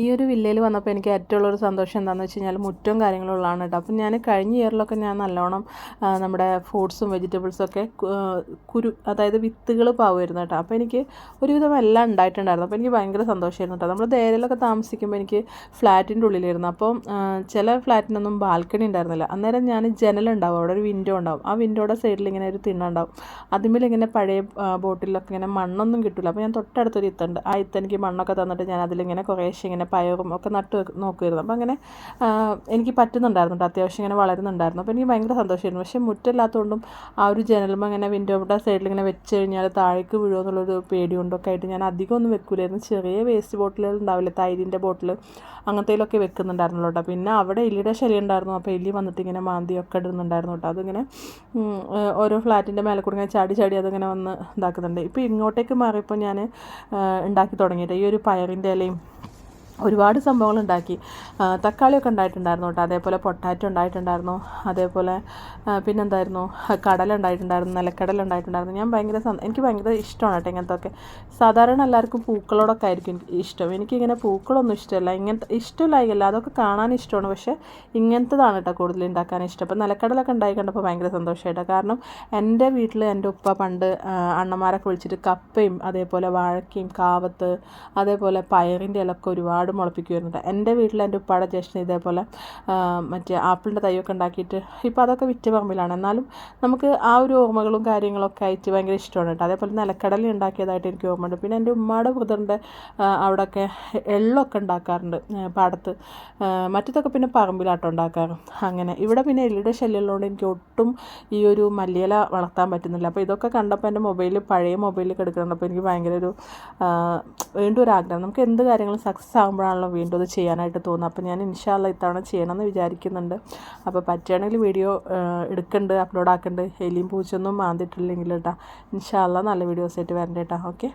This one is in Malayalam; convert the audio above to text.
ഈ ഒരു വില്ലയിൽ വന്നപ്പോൾ എനിക്ക് ഏറ്റവും ഉള്ളൊരു സന്തോഷം എന്താണെന്ന് വെച്ച് കഴിഞ്ഞാൽ മുറ്റവും കാര്യങ്ങളും ഉള്ളതാണ് കേട്ടോ. അപ്പം ഞാൻ കഴിഞ്ഞ ഇയറിലൊക്കെ ഞാൻ നല്ലോണം നമ്മുടെ ഫ്രൂട്ട്സും വെജിറ്റബിൾസും ഒക്കെ കുരു അതായത് വിത്തുകൾ പാവുമായിരുന്നു കേട്ടോ. അപ്പോൾ എനിക്ക് ഒരുവിധം എല്ലാം ഉണ്ടായിട്ടുണ്ടായിരുന്നു. അപ്പോൾ എനിക്ക് ഭയങ്കര സന്തോഷമായിരുന്നു കേട്ടോ. നമ്മൾ ദേരയിലൊക്കെ താമസിക്കുമ്പോൾ എനിക്ക് ഫ്ലാറ്റിന്റെ ഉള്ളിലായിരുന്നു അപ്പം ചില ഫ്ലാറ്റിനൊന്നും ബാൽക്കണി ഉണ്ടായിരുന്നില്ല. അന്നേരം ഞാൻ ജനലുണ്ടാവും അവിടെ ഒരു വിൻഡോ ഉണ്ടാവും. ആ വിൻഡോയുടെ സൈഡിൽ ഇങ്ങനെ ഒരു തിണ്ണുണ്ടാവും അതിന്മേൽ ഇങ്ങനെ പഴയ ബോട്ടിലൊക്കെ ഇങ്ങനെ മണ്ണൊന്നും കിട്ടില്ല അപ്പോൾ ഞാൻ തൊട്ടടുത്തൊരു ഇത്തുണ്ട്. ആ ഇത്ത് എനിക്ക് മണ്ണൊക്കെ തന്നിട്ട് ഞാൻ അതിലിങ്ങനെ കുറേശ്ശെ ഇങ്ങനെ പയറും ഒക്കെ നട്ട് നോക്കുമായിരുന്നു അപ്പോൾ അങ്ങനെ എനിക്ക് പറ്റുന്നുണ്ടായിരുന്നു അത്യാവശ്യം ഇങ്ങനെ വളരുന്നുണ്ടായിരുന്നു. അപ്പോൾ എനിക്ക് ഭയങ്കര സന്തോഷമായിരുന്നു. പക്ഷേ മുറ്റമില്ലാത്തതുകൊണ്ടും ആ ഒരു ജനലുമ്പോൾ അങ്ങനെ വിൻഡോയുടെ സൈഡിൽ ഇങ്ങനെ വെച്ച് കഴിഞ്ഞാൽ താഴേക്ക് വീഴുമോ എന്നുള്ളൊരു പേടി കൊണ്ടൊക്കെ ആയിട്ട് ഞാൻ അധികം ഒന്നും വെക്കൂലായിരുന്നു. ചെറിയ വേസ്റ്റ് ബോട്ടിലുകൾ ഉണ്ടാവില്ല? തൈരിന്റെ ബോട്ടിൽ അങ്ങനത്തേലൊക്കെ വെക്കുന്നുണ്ടായിരുന്നല്ലോ കേട്ടോ. പിന്നെ അവിടെ എലിയുടെ ശല്യം ഉണ്ടായിരുന്നു. അപ്പോൾ എലി വന്നിട്ട് ഇങ്ങനെ മാന്തിയൊക്കെ ഇടുന്നുണ്ടായിരുന്നു കേട്ടോ. അതിങ്ങനെ ഓരോ ഫ്ലാറ്റിന്റെ മേലെ കൂടെ ഇങ്ങനെ ചാടി ചാടി അതിങ്ങനെ വന്ന് ഇതാക്കുന്നുണ്ട്. ഇപ്പോൾ ഇങ്ങോട്ടേക്ക് മാറിയപ്പോൾ ഞാൻ ഉണ്ടാക്കി തുടങ്ങിയിട്ട് ഈ ഒരു പയറിന്റെ ഇലയും ഒരുപാട് സംഭവങ്ങൾ ഉണ്ടാക്കി. തക്കാളിയൊക്കെ ഉണ്ടായിട്ടുണ്ടായിരുന്നു കേട്ടോ. അതേപോലെ പൊട്ടാറ്റോ ഉണ്ടായിട്ടുണ്ടായിരുന്നു. അതേപോലെ പിന്നെന്തായിരുന്നു? കടല ഉണ്ടായിട്ടുണ്ടായിരുന്നു നിലക്കടല ഉണ്ടായിട്ടുണ്ടായിരുന്നു. ഞാൻ ഭയങ്കര എനിക്ക് ഭയങ്കര ഇഷ്ടമാണ് കേട്ടോ ഇങ്ങനത്തെ ഒക്കെ സാധാരണ എല്ലാവർക്കും പൂക്കളോടൊക്കെ ആയിരിക്കും ഇഷ്ടം. എനിക്കിങ്ങനെ പൂക്കളൊന്നും ഇഷ്ടമല്ല. ഇങ്ങനത്തെ ഇഷ്ടമില്ലായില്ല അതൊക്കെ കാണാൻ ഇഷ്ടമാണ്. പക്ഷേ ഇങ്ങനത്തതാണ് കേട്ടോ കൂടുതൽ ഉണ്ടാക്കാൻ ഇഷ്ടം. അപ്പോൾ നിലക്കടലൊക്കെ ഉണ്ടായി കണ്ടപ്പോൾ ഭയങ്കര സന്തോഷമായിട്ടോ കാരണം എന്റെ വീട്ടിൽ എന്റെ ഉപ്പ പണ്ട് അണ്ണന്മാരൊക്കെ വിളിച്ചിട്ട് കപ്പയും അതേപോലെ വാഴക്കയും കാവത്ത് അതേപോലെ പയറിന്റെ ഇലൊക്കെ ഒരുപാട് മുളപ്പിക്കുമായിരുന്നു. എന്റെ വീട്ടിൽ എന്റെ ഉപ്പാടെ ജ്യേഷ്ഠൻ ഇതേപോലെ മറ്റേ ആപ്പിളിന്റെ തൈയൊക്കെ ഉണ്ടാക്കിയിട്ട് ഇപ്പോൾ അതൊക്കെ വിറ്റ് പറമ്പിലാണ്. എന്നാലും നമുക്ക് ആ ഒരു ഓർമ്മകളും കാര്യങ്ങളൊക്കെ ആയിട്ട് ഭയങ്കര ഇഷ്ടമാണ് കേട്ടോ. അതേപോലെ നിലക്കടല ഉണ്ടാക്കിയതായിട്ട് എനിക്ക് ഓർമ്മയുണ്ട്. പിന്നെ എന്റെ ഉമ്മയുടെ ബ്രദറിന്റെ അവിടെയൊക്കെ എള്ളൊക്കെ ഉണ്ടാക്കാറുണ്ട് പാടത്ത്. മറ്റത്തൊക്കെ പിന്നെ പറമ്പിലാട്ടോ ഉണ്ടാക്കാറ്. അങ്ങനെ ഇവിടെ പിന്നെ എല്ലിയുടെ ശല്യമുള്ളതുകൊണ്ട് എനിക്ക് ഒട്ടും ഈ ഒരു മല്ലിയില വളർത്താൻ പറ്റുന്നില്ല. അപ്പോൾ ഇതൊക്കെ കണ്ടപ്പോൾ എന്റെ മൊബൈൽ പഴയ മൊബൈലിൽ കിടക്കുന്നുണ്ട് എനിക്ക് ഭയങ്കര ഒരു വീണ്ടും ഒരു ആഗ്രഹം. നമുക്ക് എന്ത് കാര്യങ്ങളും സക്സസ് ആകുമ്പോഴാണല്ലോ വീണ്ടും അത് ചെയ്യാനായിട്ട് തോന്നുക. അപ്പോൾ ഞാൻ ഇൻഷാല്ല ഇത്തവണ ചെയ്യണമെന്ന് വിചാരിക്കുന്നുണ്ട്. അപ്പോൾ പറ്റുകയാണെങ്കിൽ വീഡിയോ എടുക്കുന്നുണ്ട് അപ്ലോഡ് ആക്കുന്നുണ്ട് എലിയും പൂച്ചൊന്നും മാന്തിട്ടില്ലെങ്കിൽ കേട്ടോ ഇൻഷാല്ല നല്ല വീഡിയോസ് ആയിട്ട് വരണ്ട കേട്ടോ ഓക്കെ?